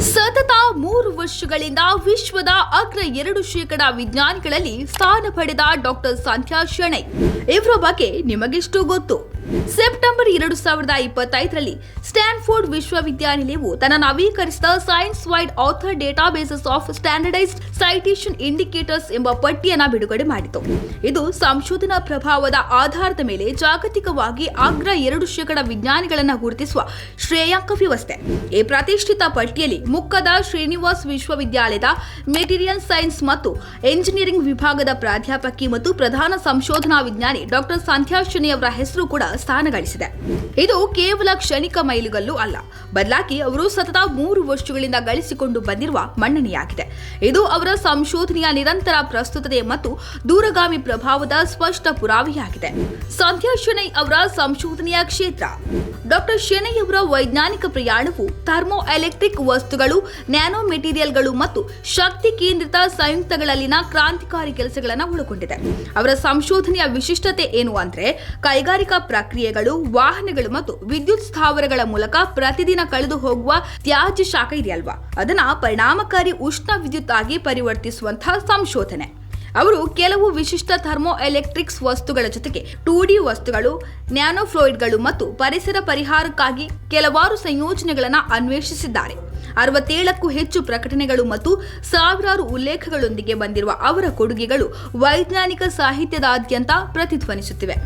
ಸತತ ಮೂರು ವರ್ಷಗಳಿಂದ ವಿಶ್ವದ ಅಗ್ರ ಎರಡು ಶೇಕಡ ವಿಜ್ಞಾನಿಗಳಲ್ಲಿ ಸ್ಥಾನ ಪಡೆದ ಡಾಕ್ಟರ್ ಸಂಧ್ಯಾ ಶೆಣೈ. ಇವರ ಬಗ್ಗೆ ನಿಮಗೆಷ್ಟು ಗೊತ್ತು. ಸೆಪ್ಟೆಂಬರ್ ಎರಡು ಸಾವಿರದ ಇಪ್ಪತ್ತೈದರಲ್ಲಿ ಸ್ಟ್ಯಾನ್ಫೋರ್ಡ್ ವಿಶ್ವವಿದ್ಯಾನಿಲಯವು ತನ್ನ ನವೀಕರಿಸಿದ science wide author databases of standardised citation indicators ಎಂಬ ಪಟ್ಟಿಯನ್ನು ಬಿಡುಗಡೆ ಮಾಡಿತು. ಇದು ಸಂಶೋಧನಾ ಪ್ರಭಾವದ ಆಧಾರದ ಮೇಲೆ ಜಾಗತಿಕವಾಗಿ ಅಗ್ರ ಎರಡು ಶೇಕಡ ವಿಜ್ಞಾನಿಗಳನ್ನು ಗುರುತಿಸುವ ಶ್ರೇಯಾಂಕ ವ್ಯವಸ್ಥೆ. ಈ ಪ್ರತಿಷ್ಠಿತ ಪಟ್ಟಿಯಲ್ಲಿ ಮುಕ್ಕದ ಶ್ರೀನಿವಾಸ್ ವಿಶ್ವವಿದ್ಯಾಲಯದ ಮೆಟೀರಿಯಲ್ ಸೈನ್ಸ್ ಮತ್ತು ಎಂಜಿನಿಯರಿಂಗ್ ವಿಭಾಗದ ಪ್ರಾಧ್ಯಾಪಕಿ ಮತ್ತು ಪ್ರಧಾನ ಸಂಶೋಧನಾ ವಿಜ್ಞಾನಿ ಡಾಕ್ಟರ್ ಸಂಧ್ಯಾ ಹೆಸರು ಕೂಡ ಸ್ಥಾನ ಗಳಿಸಿದೆ ಇದು ಕೇವಲ ಕ್ಷಣಿಕ ಮೈಲುಗಲ್ಲು ಅಲ್ಲ. ಬದಲಾಗಿ ಅವರು ಸತತ ಮೂರು ವರ್ಷಗಳಿಂದ ಗಳಿಸಿಕೊಂಡು ಬಂದಿರುವ ಮನ್ನಣೆಯಾಗಿದೆ. ಇದು ಅವರ ಸಂಶೋಧನೆಯ ನಿರಂತರ ಪ್ರಸ್ತುತತೆ ಮತ್ತು ದೂರಗಾಮಿ ಪ್ರಭಾವದ ಸ್ಪಷ್ಟ ಪುರಾವೆಯಾಗಿದೆ. ಸಂಧ್ಯಾ ಶೆಣೈ ಅವರ ಸಂಶೋಧನೆಯ ಕ್ಷೇತ್ರ. ಡಾಕ್ಟರ್ ಶೆಣೈ ಅವರ ವೈಜ್ಞಾನಿಕ ಪ್ರಯಾಣವು ಥರ್ಮೋ ಎಲೆಕ್ಟ್ರಿಕ್ ವಸ್ತುಗಳು, ನ್ಯಾನೋ ಮೆಟೀರಿಯಲ್ಗಳು ಮತ್ತು ಶಕ್ತಿ ಕೇಂದ್ರಿತ ಸಂಯುಕ್ತಗಳಲ್ಲಿನ ಕ್ರಾಂತಿಕಾರಿ ಕೆಲಸಗಳನ್ನು ಒಳಗೊಂಡಿದೆ. ಅವರ ಸಂಶೋಧನೆಯ ವಿಶಿಷ್ಟತೆ ಏನು ಅಂದ್ರೆ ಕೈಗಾರಿಕಾ ಪ್ರಕ್ರಿಯೆಗಳು, ವಾಹನಗಳು ಮತ್ತು ವಿದ್ಯುತ್ ಸ್ಥಾವರಗಳ ಮೂಲಕ ಪ್ರತಿದಿನ ಕಳೆದು ಹೋಗುವ ತ್ಯಾಜ್ಯ ಶಾಖ ಇದೆಯಲ್ವಾ? ಅದನ್ನ ಪರಿಣಾಮಕಾರಿ ಉಷ್ಣ ವಿದ್ಯುತ್ ಆಗಿ ಪರಿವರ್ತಿಸುವಂತಹ ಸಂಶೋಧನೆ. ಅವರು ಕೆಲವು ವಿಶಿಷ್ಟ ಥರ್ಮೋ ಎಲೆಕ್ಟ್ರಿಕ್ಸ್ ವಸ್ತುಗಳ ಜೊತೆಗೆ ಟೂ ಡಿ ವಸ್ತುಗಳು, ನ್ಯಾನೋಫ್ಲೋಯಿಡ್ಗಳು ಮತ್ತು ಪರಿಸರ ಪರಿಹಾರಕ್ಕಾಗಿ ಕೆಲವಾರು ಸಂಯೋಜನೆಗಳನ್ನು ಅನ್ವೇಷಿಸಿದ್ದಾರೆ. ಅರವತ್ತೇಳಕ್ಕೂ ಹೆಚ್ಚು ಪ್ರಕಟಣೆಗಳು ಮತ್ತು ಸಾವಿರಾರು ಉಲ್ಲೇಖಗಳೊಂದಿಗೆ ಬಂದಿರುವ ಅವರ ಕೊಡುಗೆಗಳು ವೈಜ್ಞಾನಿಕ ಸಾಹಿತ್ಯದಾದ್ಯಂತ ಪ್ರತಿಧ್ವನಿಸುತ್ತಿವೆ.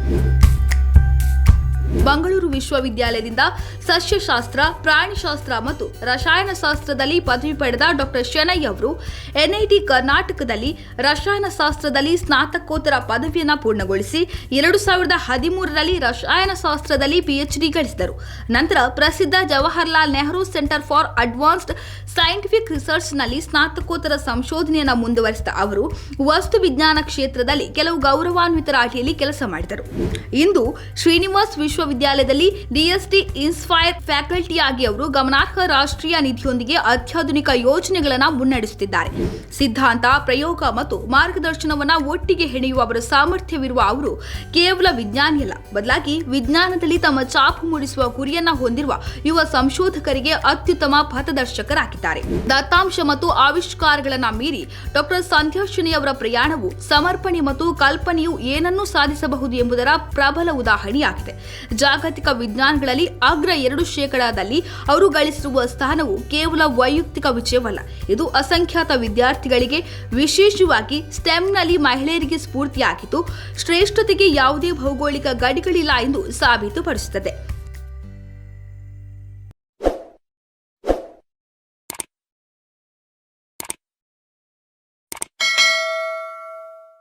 ಮಂಗಳೂರು ವಿಶ್ವವಿದ್ಯಾಲಯದಿಂದ ಸಸ್ಯಶಾಸ್ತ್ರ, ಪ್ರಾಣಿಶಾಸ್ತ್ರ ಮತ್ತು ರಸಾಯನಶಾಸ್ತ್ರದಲ್ಲಿ ಪದವಿ ಪಡೆದ ಡಾಕ್ಟರ್ ಶೆಣೈ ಅವರು ಎನ್ಐಟಿ ಕರ್ನಾಟಕದಲ್ಲಿ ರಸಾಯನಶಾಸ್ತ್ರದಲ್ಲಿ ಸ್ನಾತಕೋತ್ತರ ಪದವಿಯನ್ನು ಪೂರ್ಣಗೊಳಿಸಿ ಎರಡು ಸಾವಿರದ ಹದಿಮೂರರಲ್ಲಿ ರಸಾಯನಶಾಸ್ತ್ರದಲ್ಲಿ ಪಿಎಚ್ಡಿ ಗಳಿಸಿದರು. ನಂತರ ಪ್ರಸಿದ್ಧ Jawaharlal Nehru centre for advanced scientific ರಿಸರ್ಚ್ನಲ್ಲಿ ಸ್ನಾತಕೋತ್ತರ ಸಂಶೋಧನೆಯನ್ನು ಮುಂದುವರೆಸಿದ ಅವರು, ವಸ್ತು ವಿಜ್ಞಾನ ಕ್ಷೇತ್ರದಲ್ಲಿ ಕೆಲವು ಗೌರವಾನ್ವಿತರ ಅಡಿಯಲ್ಲಿ ಕೆಲಸ ಮಾಡಿದರು. ಇಂದು ಶ್ರೀನಿವಾಸ್ ವಿಶ್ವವಿದ್ಯಾಲಯದಲ್ಲಿ ಡಿಎಸ್ಟಿ ಇನ್ಸ್ಪೈರ್ ಫ್ಯಾಕಲ್ಟಿಯಾಗಿ ಅವರು ಗಮನಾರ್ಹ ರಾಷ್ಟ್ರೀಯ ನಿಧಿಯೊಂದಿಗೆ ಅತ್ಯಾಧುನಿಕ ಯೋಜನೆಗಳನ್ನು ಮುನ್ನಡೆಸುತ್ತಿದ್ದಾರೆ. ಸಿದ್ಧಾಂತ, ಪ್ರಯೋಗ ಮತ್ತು ಮಾರ್ಗದರ್ಶನವನ್ನು ಒಟ್ಟಿಗೆ ಹೆಣೆಯುವ ಅವರ ಸಾಮರ್ಥ್ಯವಿರುವ ಅವರು ಕೇವಲ ವಿಜ್ಞಾನಿಯಲ್ಲ ಬದಲಾಗಿ ವಿಜ್ಞಾನದಲ್ಲಿ ತಮ್ಮ ಚಾಪು ಮೂಡಿಸುವ ಗುರಿಯನ್ನ ಹೊಂದಿರುವ ಯುವ ಸಂಶೋಧಕರಿಗೆ ಅತ್ಯುತ್ತಮ ಪಥದರ್ಶಕರಾಗಿದ್ದಾರೆ ದತ್ತಾಂಶ ಮತ್ತು ಆವಿಷ್ಕಾರಗಳನ್ನ ಮೀರಿ ಡಾಕ್ಟರ್ ಸಂಧ್ಯಾಶಿನಿ ಅವರ ಪ್ರಯಾಣವು ಸಮರ್ಪಣೆ ಮತ್ತು ಕಲ್ಪನೆಯು ಏನನ್ನು ಸಾಧಿಸಬಹುದು ಎಂಬುದರ ಪ್ರಬಲ ಉದಾಹರಣೆಯಾಗಿದೆ. ಜಾಗತಿಕ ವಿಜ್ಞಾನಗಳಲ್ಲಿ ಅಗ್ರ ಎರಡು ಶೇಕಡಾದಲ್ಲಿ ಅವರು ಗಳಿಸಿರುವ ಸ್ಥಾನವು ಕೇವಲ ವೈಯಕ್ತಿಕ ವಿಷಯವಲ್ಲ. ಇದು ಅಸಂಖ್ಯಾತ ವಿದ್ಯಾರ್ಥಿಗಳಿಗೆ ವಿಶೇಷವಾಗಿ ಸ್ಟೆಮ್ನಲ್ಲಿ ಮಹಿಳೆಯರಿಗೆ ಸ್ಫೂರ್ತಿಯಾಗಿದ್ದು, ಶ್ರೇಷ್ಠತೆಗೆ ಯಾವುದೇ ಭೌಗೋಳಿಕ ಗಡಿಗಳಿಲ್ಲ ಎಂದು ಸಾಬೀತುಪಡಿಸುತ್ತದೆ.